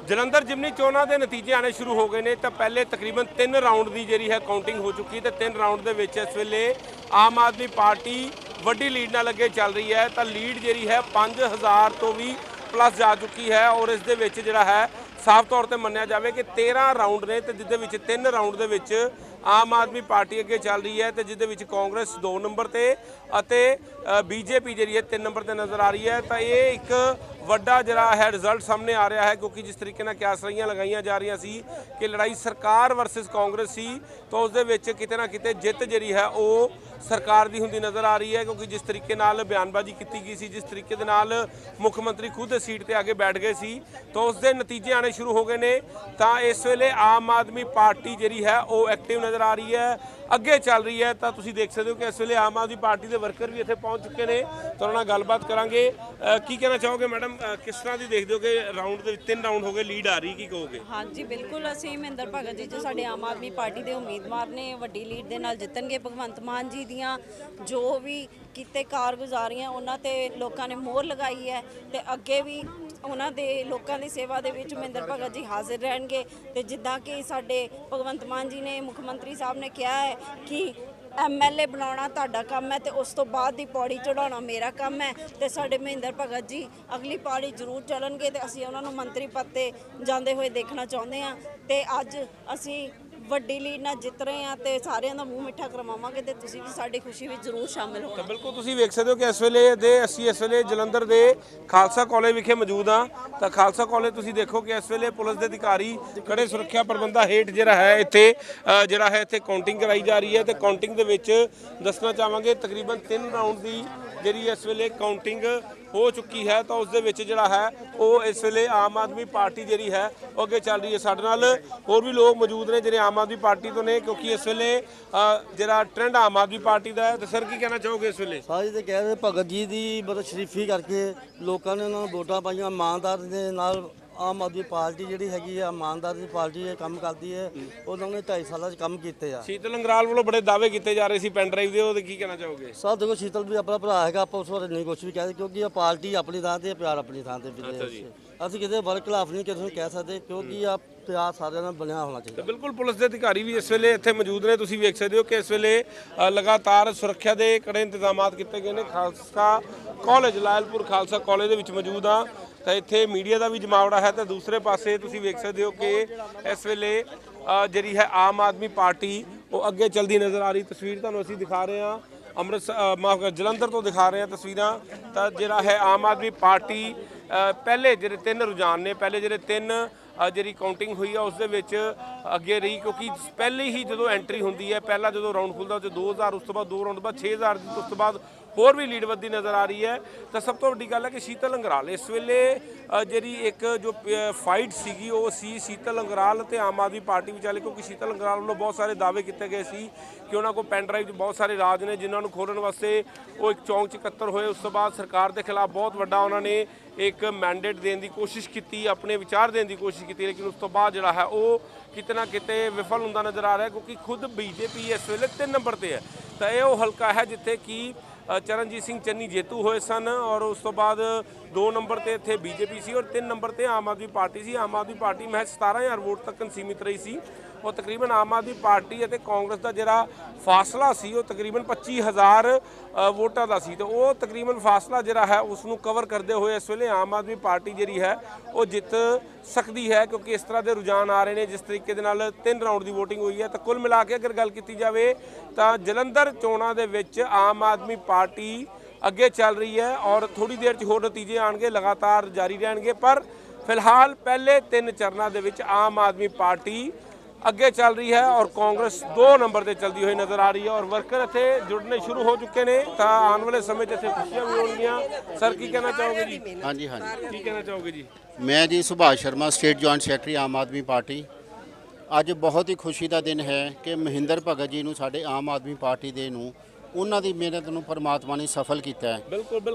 ਜਲੰਧਰ ਜਿਮਨੀ ਚੋਣਾਂ ਦੇ ਨਤੀਜੇ ਆਣੇ ਸ਼ੁਰੂ ਹੋ ਗਏ ਨੇ, ਤਾਂ ਪਹਿਲੇ ਤਕਰੀਬਨ 3 ਰਾਊਂਡ ਦੀ ਜਿਹੜੀ ਹੈ ਕਾਊਂਟਿੰਗ ਹੋ ਚੁੱਕੀ ਤੇ 3 ਰਾਊਂਡ ਦੇ ਵਿੱਚ ਇਸ ਵੇਲੇ ਆਮ ਆਦਮੀ ਪਾਰਟੀ ਵੱਡੀ ਲੀਡ ਨਾਲ ਅੱਗੇ ਚੱਲ ਰਹੀ ਹੈ, ਤਾਂ ਲੀਡ ਜਿਹੜੀ ਹੈ 5000 ਤੋਂ ਵੀ ਪਲੱਸ ਜਾ ਚੁੱਕੀ ਹੈ ਔਰ ਇਸ ਦੇ ਵਿੱਚ ਜਿਹੜਾ ਹੈ ਸਾਫ਼ ਤੌਰ ਤੇ ਮੰਨਿਆ ਜਾਵੇ ਕਿ 13 ਰਾਊਂਡ ਨੇ ਤੇ ਜਿਹਦੇ ਵਿੱਚ 3 ਰਾਊਂਡ ਦੇ ਵਿੱਚ ਆਮ ਆਦਮੀ ਪਾਰਟੀ ਅੱਗੇ ਚੱਲ ਰਹੀ ਹੈ ਤੇ ਜਿਹਦੇ ਵਿੱਚ ਕਾਂਗਰਸ 2 ਨੰਬਰ ਤੇ ਅਤੇ ਬੀਜੇਪੀ ਜਿਹੜੀ ਹੈ 3 ਨੰਬਰ ਤੇ ਨਜ਼ਰ ਆ ਰਹੀ ਹੈ। ਤਾਂ ਇਹ ਇੱਕ ਵੱਡਾ ਜਿਹੜਾ ਹੈ ਰਿਜ਼ਲਟ ਸਾਹਮਣੇ ਆ ਰਿਹਾ ਹੈ, ਕਿਉਂਕਿ ਜਿਸ ਤਰੀਕੇ ਨਾਲ ਕਿਆਸਰੀਆਂ ਲਗਾਈਆਂ ਜਾ ਰਹੀਆਂ ਸੀ ਕਿ ਲੜਾਈ ਸਰਕਾਰ ਵਰਸਸ ਕਾਂਗਰਸ ਸੀ, ਤਾਂ ਉਸ ਦੇ ਵਿੱਚ ਕਿਤੇ ਨਾ ਕਿਤੇ ਜਿੱਤ ਜਿਹੜੀ ਹੈ ਉਹ ਸਰਕਾਰ ਦੀ ਹੁੰਦੀ ਨਜ਼ਰ ਆ ਰਹੀ ਹੈ, ਕਿਉਂਕਿ ਜਿਸ ਤਰੀਕੇ ਨਾਲ ਬਿਆਨਬਾਜ਼ੀ ਕੀਤੀ ਗਈ ਸੀ, ਜਿਸ ਤਰੀਕੇ ਦੇ ਨਾਲ ਮੁੱਖ ਮੰਤਰੀ ਖੁਦ ਸੀਟ ਤੇ ਆ ਕੇ ਬੈਠ ਗਏ ਸੀ, ਤਾਂ ਉਸ ਦੇ ਨਤੀਜੇ ਆਣੇ ਸ਼ੁਰੂ ਹੋ ਗਏ ਨੇ। ਤਾਂ ਇਸ ਵੇਲੇ ਆਮ ਆਦਮੀ ਪਾਰਟੀ ਜਿਹੜੀ ਹੈ, ਉਹ ਐਕਟਿਵ ਨਜ਼ਰ ਆ ਰਹੀ ਹੈ, ਅੱਗੇ ਚੱਲ ਰਹੀ ਹੈ। ਤਾਂ ਤੁਸੀਂ ਦੇਖ ਸਕਦੇ ਹੋ ਕਿ ਇਸ ਵੇਲੇ ਆਮ ਆਦਮੀ ਪਾਰਟੀ ਦੇ ਵਰਕਰ ਵੀ ਇੱਥੇ ਪਹੁੰਚ ਚੁੱਕੇ ਨੇ। ਤਾਂ ਉਹਨਾਂ ਨਾਲ ਗੱਲਬਾਤ ਕਰਾਂਗੇ। ਕੀ ਕਹਿਣਾ ਚਾਹੋਗੇ ਮੈਡਮ? ਕਿਸ ਤਰ੍ਹਾਂ ਦੀ ਦੇਖਦੇ ਹੋ ਕਿ ਰਾਊਂਡ ਦੇ ਵਿੱਚ ਤਿੰਨ ਰਾਊਂਡ ਹੋ ਗਏ ਲੀਡ ਆ ਰਹੀ, ਕੀ ਕਹੋਗੇ? ਹਾਂਜੀ, ਬਿਲਕੁਲ। ਅਸੀਂ ਮਹਿੰਦਰ ਭਗਤ ਜੀ ਜੋ ਸਾਡੇ ਆਮ ਆਦਮੀ ਪਾਰਟੀ ਦੇ ਉਮੀਦਵਾਰ ਨੇ, ਵੱਡੀ ਲੀਡ ਦੇ ਨਾਲ ਜਿੱਤਣਗੇ ਭਗਵੰਤ ਮਾਨ ਜੀ ਦੀਆਂ ਜੋ ਵੀ ਕੀਤੇ ਕਾਰਗੁਜ਼ਾਰੀਆਂ, ਉਹਨਾਂ ਤੇ ਲੋਕਾਂ ਨੇ ਮੋਹਰ ਲਗਾਈ ਹੈ ਤੇ ਅੱਗੇ ਵੀ ਉਹਨਾਂ ਦੇ ਲੋਕਾਂ ਦੀ ਸੇਵਾ ਦੇ ਵਿੱਚ ਮਹਿੰਦਰ ਭਗਤ ਜੀ ਹਾਜ਼ਰ ਰਹਿਣਗੇ। ਤੇ ਜਿੱਦਾਂ ਕਿ ਸਾਡੇ ਭਗਵੰਤ ਮਾਨ ਜੀ ਨੇ, ਮੁੱਖ ਮੰਤਰੀ ਸਾਹਿਬ ਨੇ ਕਿਹਾ ਹੈ ਕਿ ਐਮਐਲਏ ਬਣਾਉਣਾ ਤੁਹਾਡਾ ਕੰਮ ਹੈ ਤੇ ਉਸ ਤੋਂ ਬਾਅਦ ਦੀ ਪੌੜੀ ਚੜਾਉਣਾ ਮੇਰਾ ਕੰਮ ਹੈ ਤੇ ਸਾਡੇ ਮਹਿੰਦਰ ਭਗਤ ਜੀ ਅਗਲੀ ਪੌੜੀ ਜ਼ਰੂਰ ਚੜਨਗੇ ਤੇ ਅਸੀਂ ਉਹਨਾਂ ਨੂੰ ਮੰਤਰੀ ਪਦ ਤੇ ਜਾਂਦੇ ਹੋਏ ਦੇਖਣਾ ਚਾਹੁੰਦੇ ਹਾਂ। ਤੇ ਅੱਜ ਅਸੀਂ ਵੱਡੀ ਲੀਡ ਨਾਲ ਜਿੱਤ ਰਹੇ ਹਾਂ ਤੇ ਸਾਰਿਆਂ ਦਾ ਮੂੰਹ ਮਿੱਠਾ ਕਰਵਾਵਾਂਗੇ ਤੇ ਤੁਸੀਂ ਵੀ ਸਾਡੀ ਖੁਸ਼ੀ ਵਿੱਚ ਜ਼ਰੂਰ ਸ਼ਾਮਿਲ ਹੋਣਾ। ਤਾਂ ਬਿਲਕੁਲ ਤੁਸੀਂ ਵੇਖ ਸਕਦੇ ਹੋ ਕਿ ਇਸ ਵੇਲੇ ਦੇ ਅਸੀਂ ਇਸ ਵੇਲੇ ਜਲੰਧਰ ਦੇ ਖਾਲਸਾ ਕਾਲਜ ਵਿਖੇ ਮੌਜੂਦ ਹਾਂ। ਤਾਂ ਖਾਲਸਾ ਕਾਲਜ ਤੁਸੀਂ ਦੇਖੋ ਕਿ ਇਸ ਵੇਲੇ ਪੁਲਿਸ ਦੇ ਅਧਿਕਾਰੀ ਖੜੇ ਸੁਰੱਖਿਆ ਪ੍ਰਬੰਧਾਂ ਹੇਠ ਜਿਹੜਾ ਹੈ ਇੱਥੇ ਅ, ਜਿਹੜਾ ਹੈ ਇੱਥੇ ਕਾਊਂਟਿੰਗ ਕਰਾਈ ਜਾ ਰਹੀ ਹੈ ਤੇ ਕਾਊਂਟਿੰਗ ਦੇ ਵਿੱਚ ਦੱਸਣਾ ਚਾਹਾਂਗੇ ਤਕਰੀਬਨ 3 ਰਾਊਂਡ ਦੀ ਜਿਹੜੀ ਇਸ ਵੇਲੇ ਕਾਊਂਟਿੰਗ ਹੋ ਚੁੱਕੀ ਹੈ, ਤਾਂ ਉਸ ਦੇ ਵਿੱਚ ਜਿਹੜਾ ਹੈ, ਉਹ ਇਸ ਵੇਲੇ ਆਮ ਆਦਮੀ ਪਾਰਟੀ ਜਿਹੜੀ ਹੈ, ਉਹ ਅੱਗੇ ਚੱਲ ਰਹੀ ਹੈ। ਸਾਡੇ ਨਾਲ ਹੋਰ ਵੀ ਲੋਕ ਮੌਜੂਦ ਨੇ ਜਿਹੜੇ ਆਮ ਆਦਮੀ ਪਾਰਟੀ ਤੋਂ ਨੇ, ਕਿਉਂਕਿ ਇਸ ਵੇਲੇ ਜਿਹੜਾ ਟ੍ਰੈਂਡ ਆਮ ਆਦਮੀ ਪਾਰਟੀ ਦਾ ਹੈ, ਤੇ ਸਰ ਕੀ ਕਹਿਣਾ ਚਾਹੋਗੇ ਇਸ ਵੇਲੇ? ਸਾਰੇ ਤੇ ਕਹਿ ਰਹੇ ਭਗਤ ਜੀ ਦੀ ਮਤਲਬ ਸ਼ਰੀਫੀ ਕਰਕੇ ਲੋਕਾਂ ਨੇ ਉਹਨਾਂ ਨੂੰ ਵੋਟਾਂ ਪਾਈਆਂ ਇਮਾਨਦਾਰ ਦੇ ਨਾਲ ਆਮ ਆਦਮੀ ਪਾਰਟੀ ਜਿਹੜੀ ਹੈਗੀ ਆ ਇਮਾਨਦਾਰ ਦੀ ਪਾਰਟੀ ਇਹ ਕੰਮ ਕਰਦੀ ਹੈ। ਉਹਨਾਂ ਨੇ 2.5 ਸਾਲਾਂ 'ਚ ਕੰਮ ਕੀਤੇ ਆ। ਸ਼ੀਤਲ ਅੰਗਰਾਲ ਵੱਲੋਂ ਬੜੇ ਦਾਅਵੇ ਕੀਤੇ ਜਾ ਰਹੇ ਸੀ ਪੈਨ ਡਰਾਈਵ ਦੇ ਉਹਦੇ ਕੀ ਕਹਿਣਾ ਚਾਹੋਗੇ? ਸਭ ਦੇਖੋ ਸ਼ੀਤਲ ਵੀ ਆਪਣਾ ਭਰਾ ਹੈਗਾ ਆਪਾਂ ਉਸ ਬਾਰੇ ਨਹੀਂ ਕੁਝ ਵੀ ਕਹਿ ਕਿਉਂਕਿ ਇਹ ਪਾਰਟੀ ਆਪਣੀ ਥਾਂ ਤੇ ਪਿਆਰ ਆਪਣੀ ਥਾਂ ਤੇ ਵੀ ਅਸੀਂ ਕਿਤੇ ਵਰਕ ਖਿਲਾਫ ਨਹੀਂ ਕਿਸੇ ਨੂੰ ਕਹਿ ਸਕਦੇ ਕਿਉਂਕਿ ਆ ਪਿਆਰ ਸਾਰਿਆਂ ਨਾਲ ਬਣਿਆ ਹੋਣਾ ਚਾਹੀਦਾ। ਤੇ ਬਿਲਕੁਲ ਪੁਲਿਸ ਦੇ ਅਧਿਕਾਰੀ ਵੀ ਇਸ ਵੇਲੇ ਇੱਥੇ ਮੌਜੂਦ ਨੇ ਤੁਸੀਂ ਵੇਖ ਸਕਦੇ ਹੋ ਕਿ ਇਸ ਵੇਲੇ ਅ, ਲਗਾਤਾਰ ਸੁਰੱਖਿਆ ਦੇ ਕੜੇ ਇੰਤਜ਼ਾਮਾਤ ਕੀਤੇ ਗਏ ਨੇ। ਖਾਲਸਾ ਕਾਲਜ ਲਾਇਲਪੁਰ ਖਾਲਸਾ ਕਾਲਜ ਦੇ ਵਿੱਚ ਮੌਜੂਦ ਆ। ਤਾਂ ਇੱਥੇ ਮੀਡੀਆ ਦਾ ਵੀ ਜਮਾਵੜਾ ਹੈ। ਤੇ ਦੂਸਰੇ ਪਾਸੇ ਤੁਸੀਂ ਵੇਖ ਸਕਦੇ ਹੋ ਕਿ ਇਸ ਵੇਲੇ ਅ, ਜਿਹੜੀ ਹੈ ਆਮ ਆਦਮੀ ਪਾਰਟੀ ਉਹ ਅੱਗੇ ਚਲਦੀ ਨਜ਼ਰ ਆ ਰਹੀ। ਤਸਵੀਰ ਤੁਹਾਨੂੰ ਅਸੀਂ ਦਿਖਾ ਰਹੇ ਹਾਂ। ਅੰਮ੍ਰਿਤਸਰ ਮਾਫ ਕਰ ਜਲੰਧਰ ਤੋਂ ਦਿਖਾ ਰਹੇ ਹਾਂ ਤਸਵੀਰਾਂ। ਤਾਂ ਜਿਹੜਾ ਹੈ ਆਮ ਆਦਮੀ ਪਾਰਟੀ ਅ, ਪਹਿਲੇ ਜਿਹੜੇ ਤਿੰਨ ਰੁਝਾਨ ਨੇ ਪਹਿਲੇ ਜਿਹੜੇ ਤਿੰਨ ਜਿਹੜੀ ਕਾਊਂਟਿੰਗ ਹੋਈ ਆ, ਉਸ ਦੇ ਵਿੱਚ ਅੱਗੇ ਰਹੀ ਕਿਉਂਕਿ ਪਹਿਲੇ ਹੀ ਜਦੋਂ ਐਂਟਰੀ ਹੁੰਦੀ ਹੈ, ਪਹਿਲਾ ਜਦੋਂ ਰਾਊਂਡ ਖੁੱਲਦਾ, ਉਹ 'ਚ 2000 ਉਸ ਤੋਂ ਬਾਅਦ ਦੋ ਰਾਊਂਡ ਬਾਅਦ 6000 ਦੀ, ਉਸ ਤੋਂ ਬਾਅਦ ਹੋਰ ਵੀ ਲੀਡ ਵੱਧਦੀ ਨਜ਼ਰ ਆ ਰਹੀ ਹੈ। ਤਾਂ ਸਭ ਤੋਂ ਵੱਡੀ ਗੱਲ ਹੈ ਕਿ ਸ਼ੀਤਲ ਅੰਗਰਾਲ, ਇਸ ਵੇਲੇ ਜਿਹੜੀ ਇੱਕ ਜੋ ਫਾਈਟ ਸੀਗੀ, ਉਹ ਸੀ ਸ਼ੀਤਲ ਅੰਗਰਾਲ ਤੇ ਆਮ ਆਦਮੀ ਪਾਰਟੀ ਵਿਚਾਲੇ, ਕਿਉਂਕਿ ਸ਼ੀਤਲ ਅੰਗਰਾਲ ਵੱਲੋਂ ਬਹੁਤ ਸਾਰੇ ਦਾਅਵੇ ਕੀਤੇ ਗਏ ਸੀ ਕਿ ਉਹਨਾਂ ਕੋਲ ਪੈਨ ਡਰਾਈਵ 'ਚ ਬਹੁਤ ਸਾਰੇ ਰਾਜ ਨੇ, ਜਿਨ੍ਹਾਂ ਨੂੰ ਖੋਲਣ ਵਾਸਤੇ ਉਹ ਇੱਕ ਚੌਂਕ 'ਚ ਇਕੱਤਰ ਹੋਏ। ਉਸ ਤੋਂ ਬਾਅਦ ਸਰਕਾਰ ਦੇ ਖਿਲਾਫ ਬਹੁਤ ਵੱਡਾ ਉਹਨਾਂ ਨੇ ਇੱਕ ਮੈਂਡੇਟ ਦੇਣ ਦੀ ਕੋਸ਼ਿਸ਼ ਕੀਤੀ, ਆਪਣੇ ਵਿਚਾਰ ਦੇਣ ਦੀ ਕੋਸ਼ਿਸ਼ ਕੀਤੀ, ਲੇਕਿਨ ਉਸ ਤੋਂ ਬਾਅਦ ਜਿਹੜਾ ਹੈ, ਉਹ ਕਿਤੇ ਨਾ ਕਿਤੇ ਵਿਫਲ ਹੁੰਦਾ ਨਜ਼ਰ ਆ ਰਿਹਾ, ਕਿਉਂਕਿ ਖੁਦ ਬੀਜੇਪੀ ਇਸ ਵੇਲੇ 3 ਨੰਬਰ ਤੇ ਹੈ। ਤਾਂ ਇਹ ਉਹ ਹਲਕਾ ਹੈ ਜਿੱਥੇ ਕਿ ਚਰਨਜੀਤ ਸਿੰਘ ਚੰਨੀ ਜੇਤੂ ਹੋਏ ਸਨ ਔਰ ਉਸ ਤੋਂ ਬਾਅਦ 2 ਨੰਬਰ ਤੇ ਇੱਥੇ ਬੀਜੇਪੀ ਸੀ ਔਰ 3 ਨੰਬਰ ਤੇ ਆਮ ਆਦਮੀ ਪਾਰਟੀ ਸੀ। ਆਮ ਆਦਮੀ ਪਾਰਟੀ ਮਹਿਜ਼ 17000 ਵੋਟ ਤੱਕ ਸੀਮਿਤ ਰਹੀ ਸੀ। ਉਹ ਤਕਰੀਬਨ ਆਮ ਆਦਮੀ ਪਾਰਟੀ ਅਤੇ ਕਾਂਗਰਸ ਦਾ ਜਿਹੜਾ ਫਾਸਲਾ ਸੀ ਉਹ ਤਕਰੀਬਨ 25000 ਅ, ਵੋਟਾਂ ਦਾ ਸੀ। ਤੇ ਉਹ ਤਕਰੀਬਨ ਫਾਸਲਾ ਜਿਹੜਾ ਹੈ ਉਸ ਨੂੰ ਕਵਰ ਕਰਦੇ ਹੋਏ ਇਸ ਵੇਲੇ ਆਮ ਆਦਮੀ ਪਾਰਟੀ ਜਿਹੜੀ ਹੈ ਉਹ ਜਿੱਤ ਸਕਦੀ ਹੈ ਕਿਉਂਕਿ ਇਸ ਤਰ੍ਹਾਂ ਦੇ ਰੁਝਾਨ ਆ ਰਹੇ ਨੇ ਜਿਸ ਤਰੀਕੇ ਦੇ ਨਾਲ ਤਿੰਨ ਰਾਊਂਡ ਦੀ VOTING ਹੋਈ ਹੈ। ਤਾਂ ਕੁੱਲ ਮਿਲਾ ਕੇ ਅਗਰ ਗੱਲ ਕੀਤੀ ਜਾਵੇ ਤਾਂ ਜਲੰਧਰ ਚੋਣਾਂ ਦੇ ਵਿੱਚ ਆਮ ਆਦਮੀ ਪਾਰਟੀ ਅੱਗੇ ਚੱਲ ਰਹੀ ਹੈ ਔਰ ਥੋੜੀ ਦੇਰ 'ਚ ਹੋਰ ਨਤੀਜੇ ਆਣਗੇ ਲਗਾਤਾਰ ਜਾਰੀ ਰਹਿਣਗੇ। ਪਰ ਫਿਲਹਾਲ ਪਹਿਲੇ ਤਿੰਨ ਚਰਨਾਂ ਦੇ ਵਿੱਚ ਆਮ ਆਦਮੀ ਪਾਰਟੀ ਅੱਗੇ ਚੱਲ ਰਹੀ ਹੈ ਔਰ ਕਾਂਗਰਸ 2 ਨੰਬਰ ਤੇ ਚਲਦੀ ਹੋਈ ਨਜ਼ਰ ਆ ਰਹੀ ਹੈ ਔਰ ਵਰਕਰ ਇੱਥੇ ਜੁੜਨੇ ਸ਼ੁਰੂ ਹੋ ਚੁੱਕੇ ਨੇ। ਤਾਂ ਆਉਣ ਵਾਲੇ ਸਮੇਂ 'ਚ ਇੱਥੇ ਖੁਸ਼ੀਆਂ ਵੀ ਹੋਣਗੀਆਂ। ਸਰ ਕੀ ਕਹਿਣਾ ਚਾਹੋਗੇ ਜੀ? ਹਾਂਜੀ ਹਾਂਜੀ। ਕੀ ਕਹਿਣਾ ਚਾਹੋਗੇ ਜੀ? ਮੈਂ ਜੀ Subhash Sharma state joint secretary Aam Aadmi party. ਅੱਜ ਬਹੁਤ ਹੀ ਖੁਸ਼ੀ ਦਾ ਦਿਨ ਹੈ ਕਿ ਮਹਿੰਦਰ ਭਗਤ ਜੀ ਨੂੰ ਸਾਡੇ ਆਮ ਆਦਮੀ ਪਾਰਟੀ ਦੇ ਨੂੰ ਉਹਨਾਂ ਦੀ ਮਿਹਨਤ ਨੂੰ ਪਰਮਾਤਮਾ ਨੇ ਸਫਲ ਕੀਤਾ ਹੈ।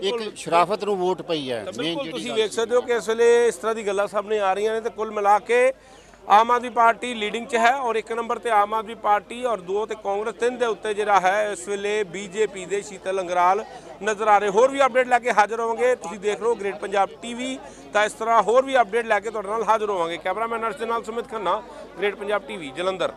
ਇੱਕ ਸ਼ਰਾਫਤ ਨੂੰ ਵੋਟ ਪਈ ਹੈ ਬਿਲਕੁਲ ਤੁਸੀਂ ਵੇਖ ਸਕਦੇ ਹੋ ਕਿ ਇਸ ਵੇਲੇ ਇਸ ਤਰ੍ਹਾਂ ਦੀ ਗੱਲਾਂ ਸਾਹਮਣੇ ਆ ਰਹੀਆਂ ਨੇ ਤੇ ਕੁੱਲ ਮਿਲਾ ਕੇ ਆਮ ਆਦਮੀ ਪਾਰਟੀ ਲੀਡਿੰਗ 'ਚ ਹੈ ਔਰ ਇੱਕ ਨੰਬਰ ਤੇ ਆਮ ਆਦਮੀ ਪਾਰਟੀ ਔਰ ਦੋ ਤੇ ਕਾਂਗਰਸ ਤਿੰਨ ਦੇ ਉੱਤੇ ਜਿਹੜਾ ਹੈ, ਇਸ ਵੇਲੇ ਬੀਜੇਪੀ ਦੇ ਸ਼ੀਤਲ ਅੰਗਰਾਲ ਨਜ਼ਰ ਆ ਰਹੇ। ਹੋਰ ਵੀ ਅਪਡੇਟ ਲੈ ਕੇ ਹਾਜ਼ਰ ਹੋਵਾਂਗੇ। ਤੁਸੀਂ ਦੇਖ ਲਓ ਗ੍ਰੇਟ ਪੰਜਾਬ ਟੀਵੀ ਤਾਂ ਇਸ ਤਰ੍ਹਾਂ ਹੋਰ ਵੀ ਅਪਡੇਟ ਲੈ ਕੇ ਤੁਹਾਡੇ ਨਾਲ ਹਾਜ਼ਰ ਹੋਵਾਂਗੇ। ਕੈਮਰਾਮੈਨ ਅਰਸ਼ ਦੇ ਨਾਲ ਸੁਮਿਤ ਖੰਨਾ ਗ੍ਰੇਟ ਪੰਜਾਬ ਟੀਵੀ ਜਲੰਧਰ।